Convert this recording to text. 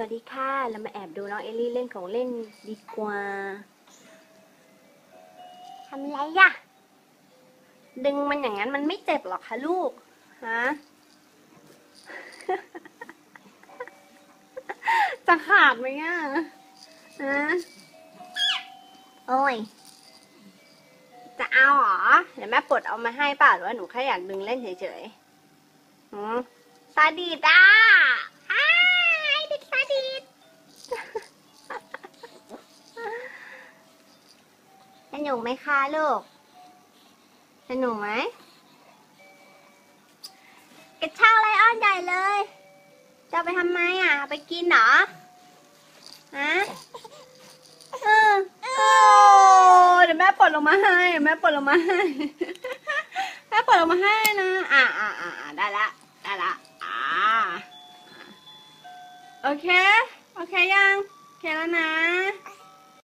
วัสดีค่ะ เรามาแอบดูน้องเอลลี่เล่นของเล่นดีกว่า ทำไรอะ ดึงมันอย่างนั้นมันไม่เจ็บหรอกคะลูก ฮะ จะขาดไหมอะฮะ โอ้ย จะเอาเหรอ เดี๋ยวแม่ปลดเอามาให้ป่ะหรือว่าหนูแค่อยากดึงเล่นเฉยๆหืมซาดิสอ่ สนุกไหมคะลูก สนุกไหมกระช่างไรอ้อนใหญ่เลย จะไปทำไมอะ ไปกินเหรอ ฮะเออโอ้เดี๋ยวแม่ปลดลงมาให้เดี๋ยวแม่ปลดลงมาให้ แม่ปลดลงมาให้นะ อ่าอ่าอ่าได้ละ ได้ละ อ่า โอเค โอเคยัง โอเคแล้วนะ